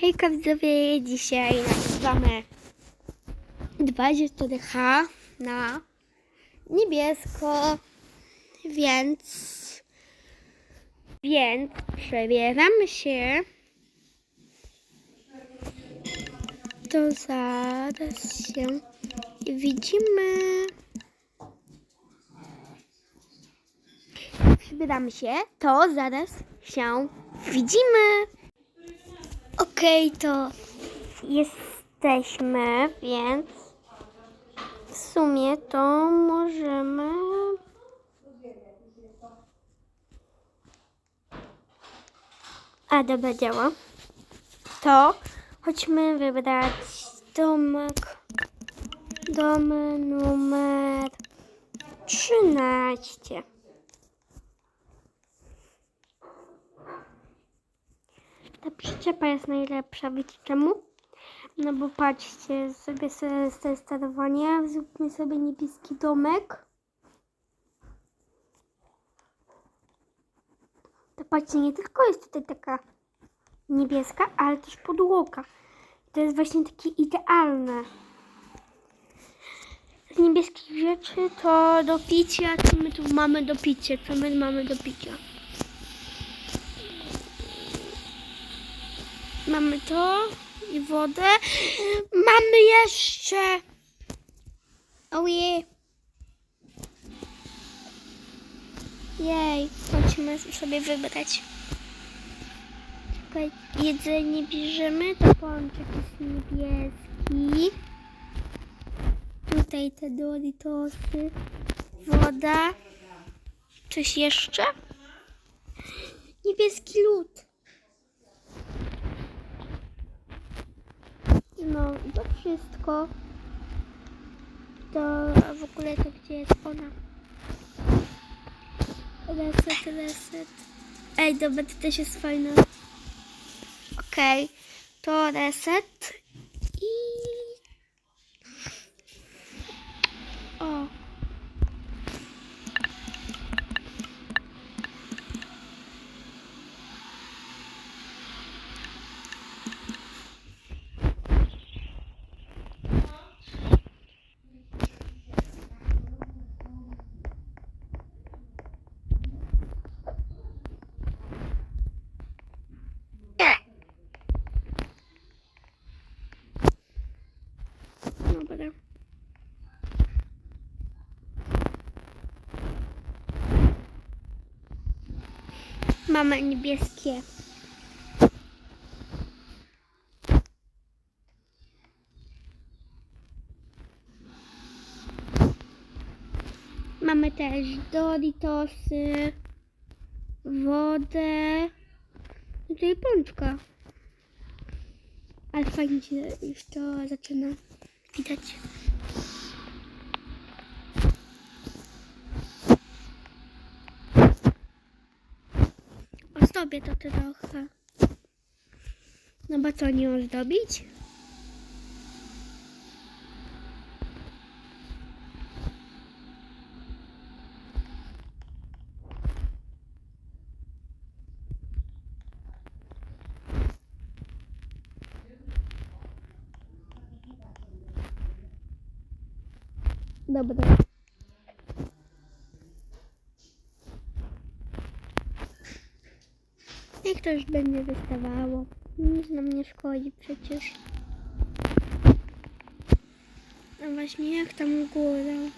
Hejka widzowie, dzisiaj nagrywamy 20 DH na niebiesko, więc więc przebieramy się to zaraz się widzimy. Przebieramy się to zaraz się widzimy Okej, to jesteśmy, więc w sumie to możemy. A dobra, działa. To chodźmy wybrać domek. Dom numer 13. Ta przyczepa jest najlepsza, wiecie czemu? No bo patrzcie, sobie sterowanie, zróbmy sobie niebieski domek. To patrzcie, nie tylko jest tutaj taka niebieska, ale też podłoga. To jest właśnie takie idealne. Z niebieskich rzeczy to do picia, co my tu mamy do picia, co my mamy do picia. To i wodę. Mamy jeszcze. Ojej. Jej, chodźmy sobie wybrać. Czekaj, jedzenie bierzemy, to pączek jest niebieski. Tutaj te Doritosy. Woda. Coś jeszcze? Niebieski lód. No to wszystko. To a w ogóle to gdzie jest ona? Reset, reset. Ej, dobra, to też jest fajne. Okej, to reset i... O. Dobra. Mamy niebieskie. Mamy też Doritosy, wodę i tutaj pączka. Ale fajnie się już to zaczyna widać. Ozdobię to trochę. No bo co nie ozdobić? Dobra. Jak to już będzie wystawało? Nic nam nie szkodzi przecież. No właśnie, jak tam u góry?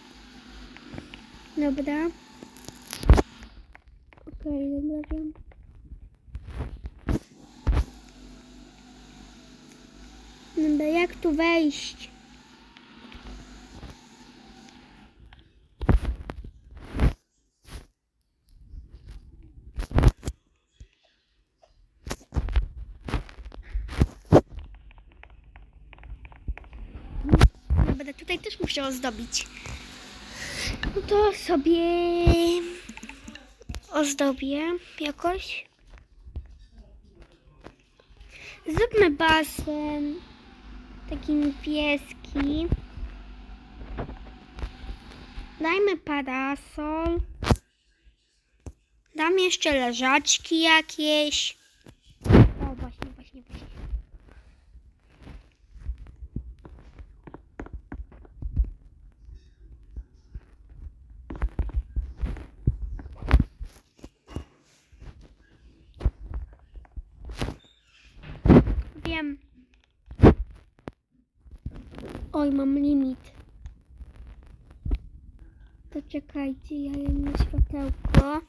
Dobra. Okej, dobra, wiem. Dobra, jak tu wejść? Dobra, muszę ozdobić. No to sobie ozdobię jakoś. Zróbmy basen taki niebieski. Dajmy parasol. Dam jeszcze leżaczki jakieś. O, właśnie, właśnie, właśnie. wiem. Oj, mam limit. To czekajcie, ja jem światełko.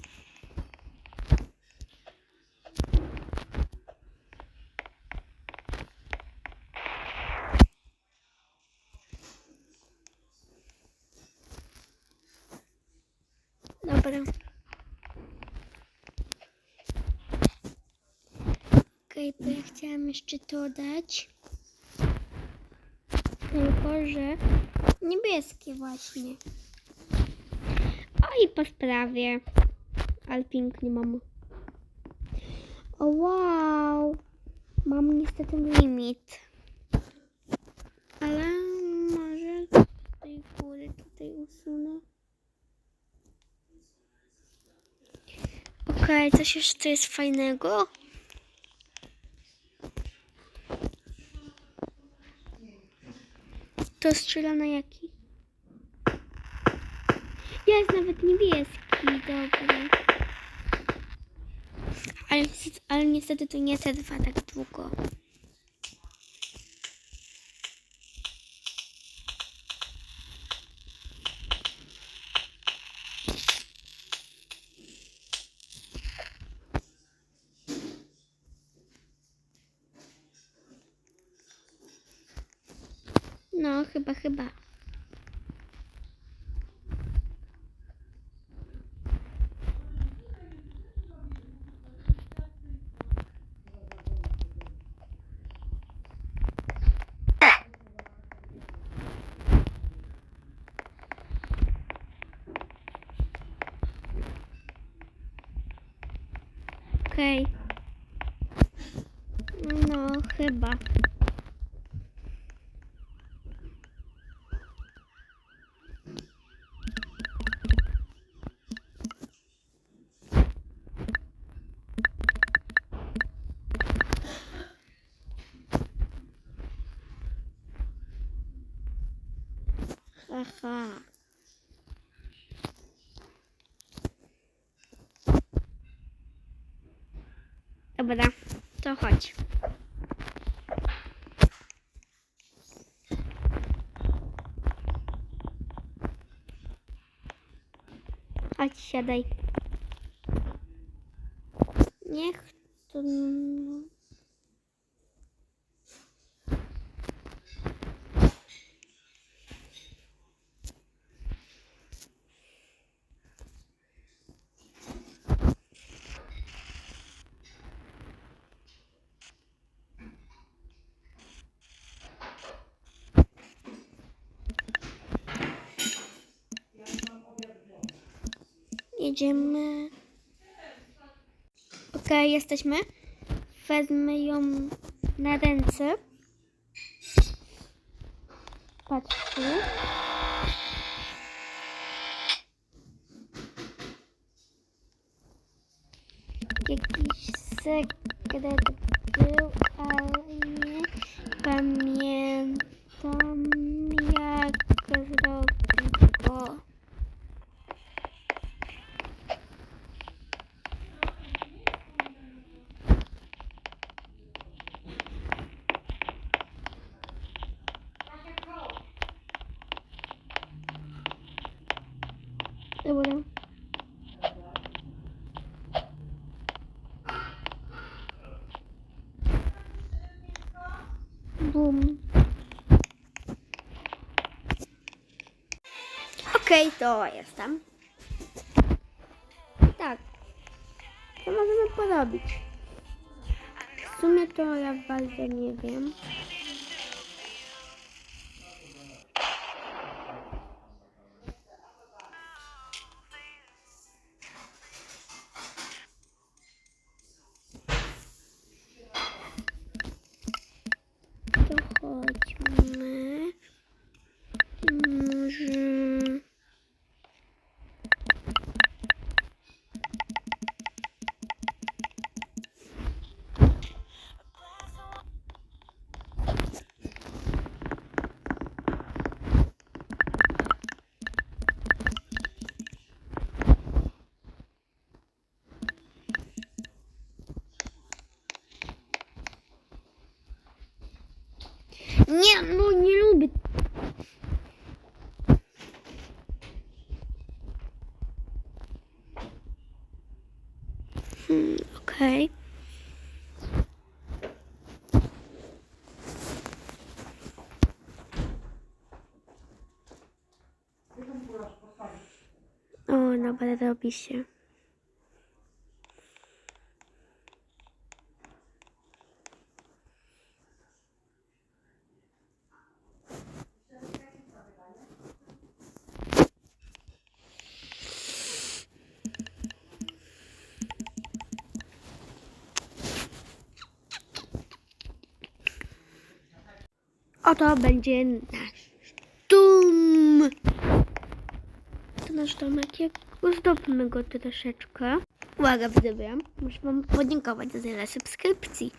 Dobra. Okej, bo ja chciałam jeszcze to dać. Tylko, że niebieskie właśnie. O i po sprawie. Ale pięknie mam. O wow. Mam niestety limit. Ale może tej góry tutaj usunę. Okej, coś jeszcze jest fajnego. To strzela na jaki? Jest nawet niebieski, dobra. Ale, ale niestety to nie trwa tak długo. No, chyba, chyba. Okej. No, chyba. Dobra, to chodź. Chodź, siadaj. Niech to... Jedziemy. Okej, jesteśmy. Wezmę ją na ręce. Patrzcie. Jakiś sekret był, ale nie pamiętam jak zrobić go. Dobra. Bum. Okej, to jestem. Tak. Co możemy porobić? W sumie to ja bardzo nie wiem. Dobra, robi się. Oto będzie nasz dom. To nasz domek, jak ozdobmy go troszeczkę. Uwaga, widzowie, muszę wam podziękować za tyle subskrypcji.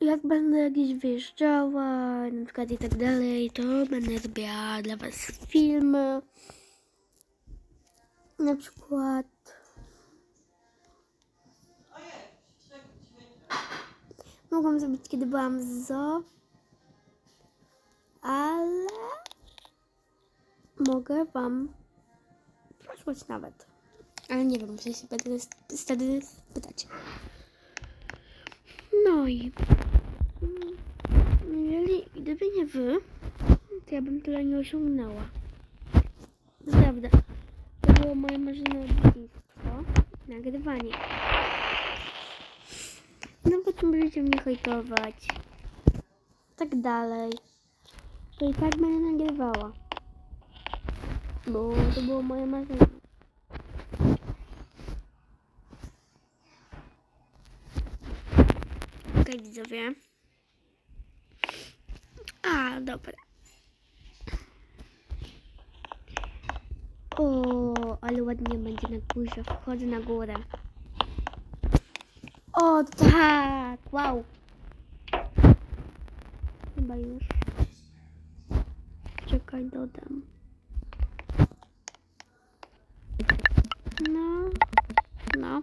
Jak będę jakieś wyjeżdżała, na przykład i tak dalej, to będę robiła dla was filmy. Na przykład... Mogłam zrobić, kiedy byłam z zoo, ale mogę wam przesłać nawet. Ale nie wiem, muszę się będę wtedy spytać. No i mm, jeżeli gdyby nie wy, to ja bym tyle nie osiągnęła. Naprawdę. To było moje marzenie dzieciństwo. Nagrywanie. No potem będziecie mnie hejtować. Tak dalej. To i tak będę nagrywała. Bo to było moje marzenie. Widzowie. A, dobra. O, ale ładnie będzie na górze. Wchodzę na górę. O, tak! Wow! Chyba już. Czekaj, dodam. No. No.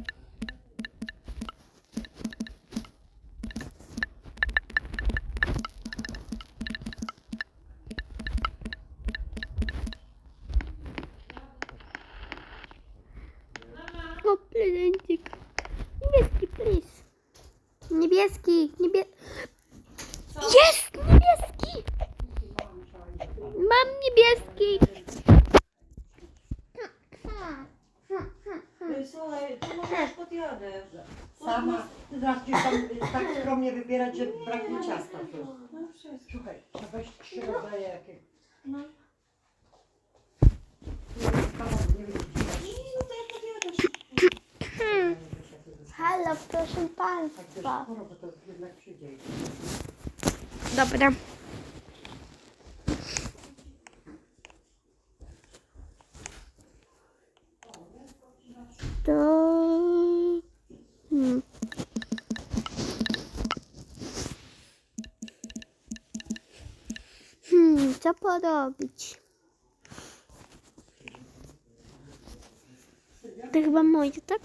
Mam niebieski! Słuchaj, to może już podjadę. Sama, ty zaraz gdzieś tam tak skromnie wybierać, że braknie ciasta. No wszystko. Słuchaj, trzeba weź trzy rodzaje jakie. No. Nie wiem, I no to ja podjadę szybko. Halo, proszę tak też państwa. sporo, bo to jednak przyjdzie. Dobra. To... Hmm. Hmm, co porobić? To chyba moje, tak?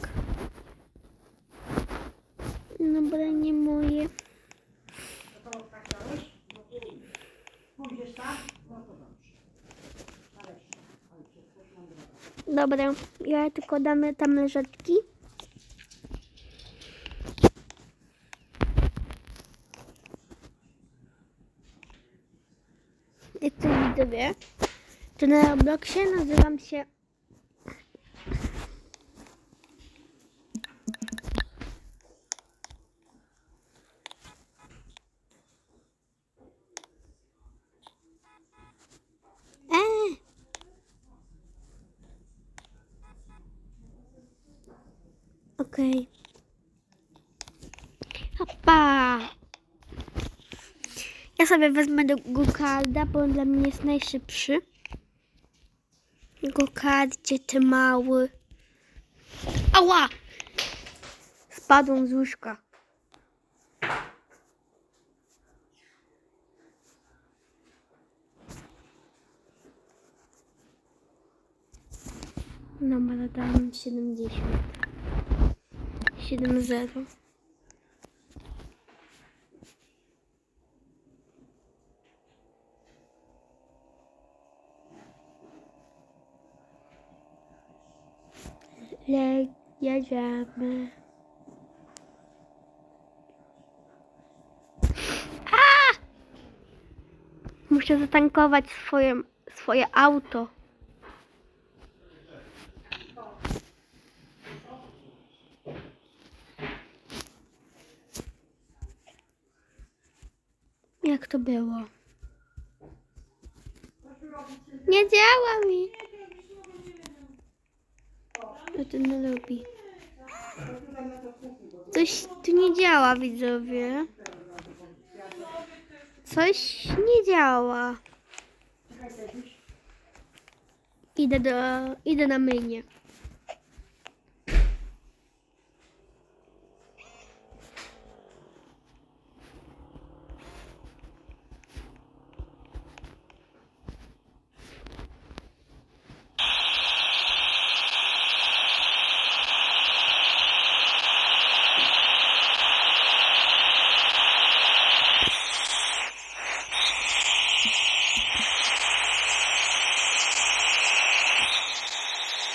No, bo nie moje. Pójdziesz tak? No to dobrze. Nareszcie. Ojciec, też mam drogę. Dobra, ja tylko damy tam leżatki. Jak to widzowie, to na Robloxie nazywam się Eee. Okej. A Opa! Ja sobie wezmę do Gokarda, bo on dla mnie jest najszybszy. Gokardzie, ty mały. Ała! Spadłem z łóżka. Ale dałem 70. 7-0. Le jedziemy. A! Muszę zatankować swoje, swoje auto. Jak to było? Nie działa mi. To nie lubi. Coś tu nie działa, widzowie. Coś nie działa. Idę do, idę na myjnię.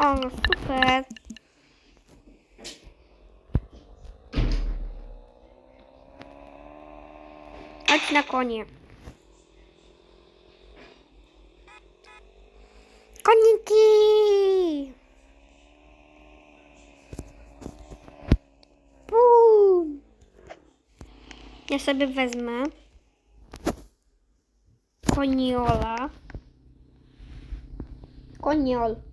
O, no super. Chodź na konie. Koniki! Bum! Ja sobie wezmę koniola. Koniol.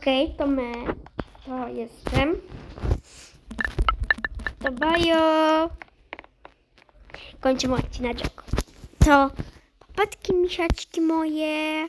Okej, to my. To jestem. To bajo. Kończymy odcineczek. To papatki, misiaczki moje.